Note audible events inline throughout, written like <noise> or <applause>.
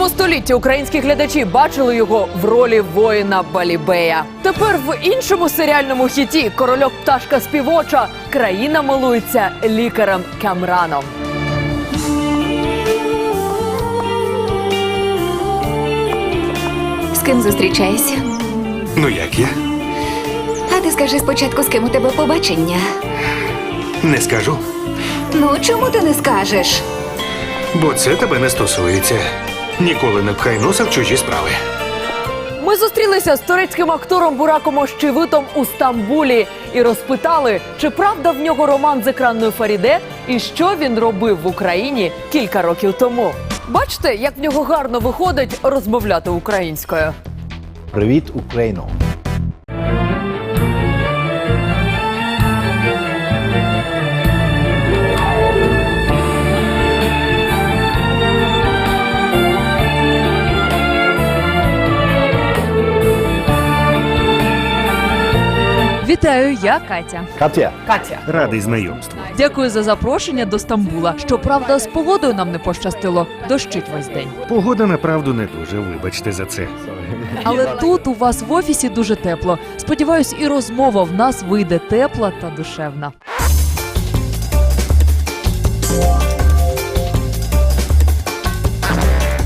19 столітті українські глядачі бачили його в ролі воїна Балібея. Тепер в іншому серіальному хіті корольок пташка співоча країна милується лікарем Камраном. З ким зустрічаєшся? Ну як я? А ти скажи спочатку, з ким у тебе побачення. Не скажу, Ну, чому ти не скажеш? бо це тебе не стосується. Ніколи не пхай носа в чужі справи. Ми зустрілися з турецьким актором Бураком Ощевитом у Стамбулі і розпитали, чи правда в нього роман з екранною Фаріде і що він робив в Україні кілька років тому. Бачите, як в нього гарно виходить розмовляти українською. Привіт, Україно! Вітаю, я Катя. Катя, Катя. Радий знайомству. Дякую за запрошення до Стамбула. Щоправда, з погодою нам не пощастило. Дощить весь день. Погода направду не дуже. Вибачте за це. Але тут у вас в офісі дуже тепло. Сподіваюсь, і розмова в нас вийде тепла та душевна.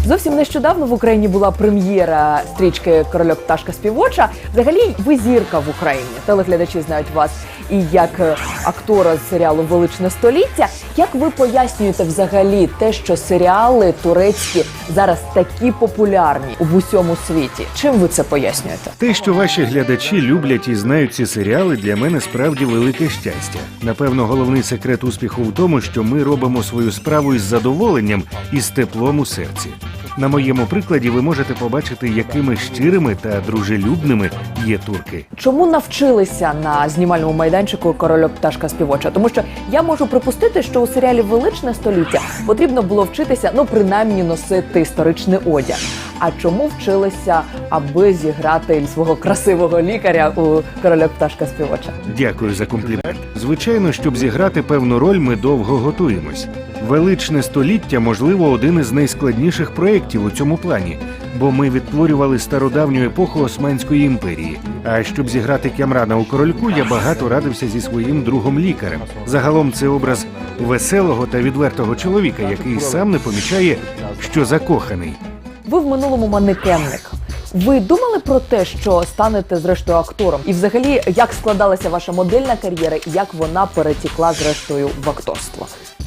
Зовсім нещодавно в Україні була прем'єра стрічки Корольок пташка співоча. Взагалі, ви зірка в Україні. Телеглядачі знають вас і як е, актора з серіалу Величне століття. Як ви пояснюєте взагалі те, що серіали турецькі зараз такі популярні у усьому світі? Чим ви це пояснюєте? Те, що ваші глядачі люблять і знають ці серіали, для мене справді велике щастя. Напевно, головний секрет успіху в тому, що ми робимо свою справу із задоволенням і з теплом у серці. На моєму прикладі ви можете побачити, якими щирими та дружелюбними є турки. Чому навчилися на знімальному майданчику корольок пташка співоча? Тому що я можу припустити, що у серіалі Величне століття потрібно було вчитися, ну принаймні носити історичний одяг. А чому вчилися, аби зіграти свого красивого лікаря у корольок пташка співоча? Дякую за комплімент. Звичайно, щоб зіграти певну роль, ми довго готуємось. Величне століття, можливо, один із найскладніших проєктів у цьому плані, бо ми відтворювали стародавню епоху Османської імперії. А щоб зіграти Кямрана у корольку, я багато радився зі своїм другом лікарем. Загалом це образ веселого та відвертого чоловіка, який сам не помічає, що закоханий. Ви в минулому манекенник. Ви думали про те, що станете зрештою актором? І взагалі, як складалася ваша модельна кар'єра, і як вона перетікла зрештою в акторство?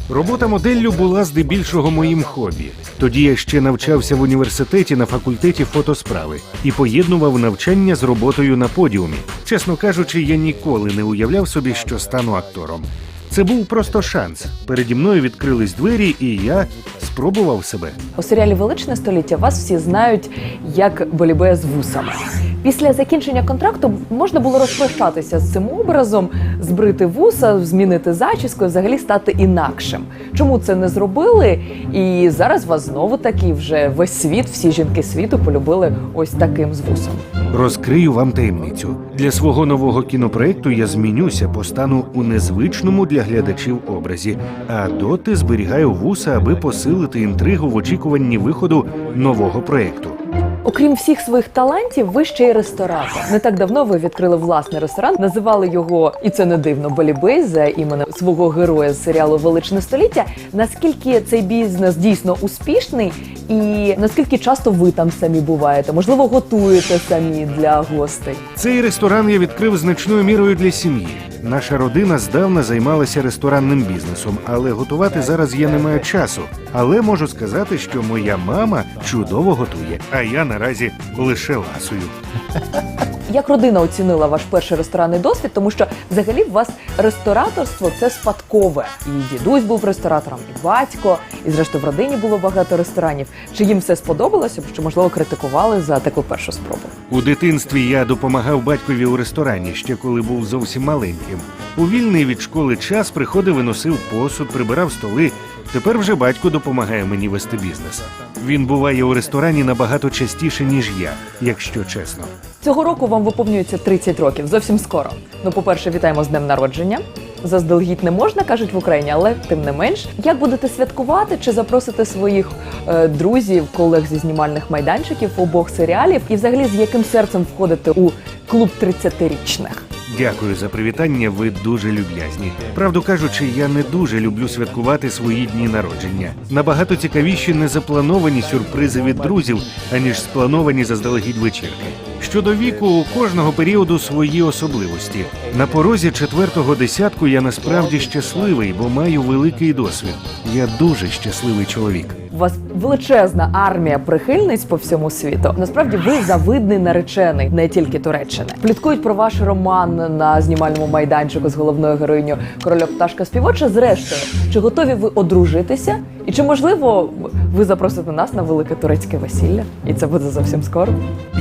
Робота моделлю була здебільшого моїм хобі. Тоді я ще навчався в університеті на факультеті фотосправи і поєднував навчання з роботою на подіумі. Чесно кажучи, я ніколи не уявляв собі, що стану актором. Це був просто шанс. Переді мною відкрились двері, і я спробував себе. У серіалі Величне століття вас всі знають як Болібея з вусами. Після закінчення контракту можна було розпрощатися з цим образом, збрити вуса, змінити зачіску, взагалі стати інакшим. Чому це не зробили? І зараз вас знову таки вже весь світ, всі жінки світу полюбили ось таким з вусом. Розкрию вам таємницю. Для свого нового кінопроекту я змінюся, постану у незвичному для глядачів образі, а доти зберігаю вуса, аби посилити інтригу в очікуванні виходу нового проекту. Окрім всіх своїх талантів, ви ще й ресторатор. Не так давно ви відкрили власний ресторан, називали його, і це не дивно, Балібей за іменем свого героя з серіалу Величне століття. Наскільки цей бізнес дійсно успішний, і наскільки часто ви там самі буваєте? Можливо, готуєте самі для гостей? Цей ресторан я відкрив значною мірою для сім'ї. Наша родина здавна займалася ресторанним бізнесом, але готувати зараз я не маю часу. Але можу сказати, що моя мама чудово готує, а я наразі лише ласую. Як родина оцінила ваш перший ресторанний досвід, тому що взагалі в вас рестораторство це спадкове. І дідусь був ресторатором, і батько, і зрештою в родині було багато ресторанів. Чи їм все сподобалося? Чи можливо критикували за таку першу спробу? У дитинстві я допомагав батькові у ресторані, ще коли був зовсім маленьким. У вільний від школи час приходив і носив посуд, прибирав столи. Тепер вже батько допомагає мені вести бізнес. Він буває у ресторані набагато частіше, ніж я, якщо чесно. Цього року вам виповнюється 30 років, зовсім скоро. Ну, по-перше, вітаємо з днем народження. заздалегідь не можна, кажуть в Україні, але тим не менш. Як будете святкувати? Чи запросите своїх е, друзів, колег зі знімальних майданчиків обох серіалів? І взагалі з яким серцем входите у клуб 30-річних? Дякую за привітання. Ви дуже люб'язні. Правду кажучи, я не дуже люблю святкувати свої дні народження. Набагато цікавіші незаплановані сюрпризи від друзів, аніж сплановані заздалегідь вечірки. Щодо віку, у кожного періоду свої особливості. На порозі четвертого десятку я насправді щасливий, бо маю великий досвід. Я дуже щасливий чоловік. У вас величезна армія прихильниць по всьому світу. Насправді ви завидний наречений, не тільки Туреччини. Пліткують про ваш роман на знімальному майданчику з головною героїнею корольок пташка співоча. Зрештою, чи готові ви одружитися? І чи можливо ви запросите нас на велике турецьке весілля? І це буде зовсім скоро.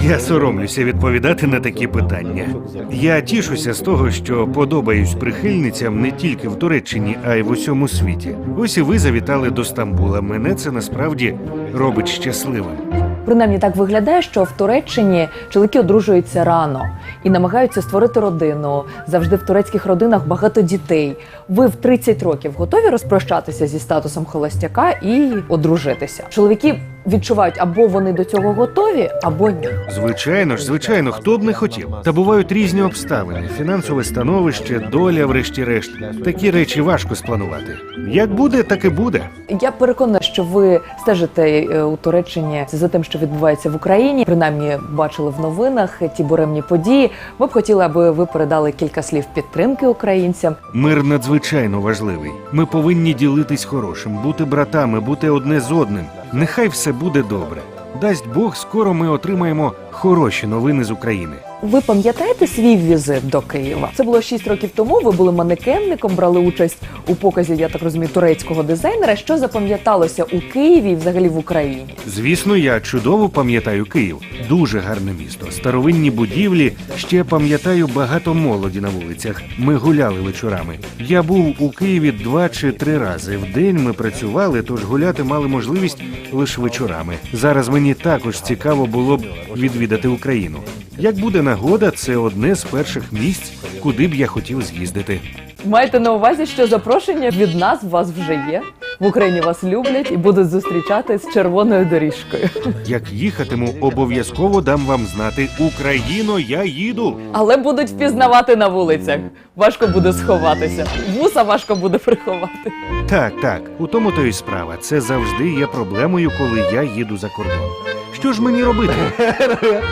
Я соромлюся відповідати на такі питання. Я тішуся з того, що подобаюсь прихильницям не тільки в Туреччині, а й в усьому світі. Ось і ви завітали до Стамбула. Мене це насправді робить щасливим. Принаймні так виглядає, що в Туреччині чоловіки одружуються рано і намагаються створити родину. Завжди в турецьких родинах багато дітей. Ви в 30 років готові розпрощатися зі статусом холостяка і одружитися. Чоловіки відчувають або вони до цього готові, або ні. Звичайно ж, звичайно, хто б не хотів. Та бувають різні обставини: фінансове становище, доля, врешті-решт. Такі речі важко спланувати. Як буде, так і буде. Я переконана, що ви стежите е, у Туреччині за тим, що відбувається в Україні. Принаймні бачили в новинах ті буремні події. Ми б хотіли, аби ви передали кілька слів підтримки українцям. Мир надзвичайно важливий. Ми повинні ділитись хорошим, бути братами, бути одне з одним. Нехай все буде добре. Дасть Бог, скоро ми отримаємо хороші новини з України. Ви пам'ятаєте свій візит до Києва? Це було 6 років тому. Ви були манекенником, брали участь у показі, я так розумію, турецького дизайнера. Що запам'яталося у Києві і взагалі в Україні? Звісно, я чудово пам'ятаю Київ. Дуже гарне місто. Старовинні будівлі. Ще пам'ятаю багато молоді на вулицях. Ми гуляли вечорами. Я був у Києві два чи три рази. В день ми працювали, тож гуляти мали можливість лише вечорами. Зараз мені також цікаво було б відвідати Україну. Як буде нагода, це одне з перших місць, куди б я хотів з'їздити. Маєте на увазі, що запрошення від нас у вас вже є. В Україні вас люблять і будуть зустрічати з червоною доріжкою. Як їхатиму, обов'язково дам вам знати Україно, я їду. Але будуть впізнавати на вулицях. Важко буде сховатися. Вуса важко буде приховати. Так, так, у тому то й справа. Це завжди є проблемою, коли я їду за кордон. Що ж мені робити? <laughs>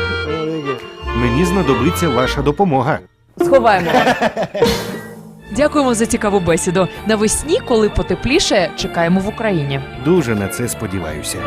Мені знадобиться ваша допомога. Сховаємо вас. Дякуємо за цікаву бесіду. Навесні, коли потепліше, чекаємо в Україні. Дуже на це сподіваюся.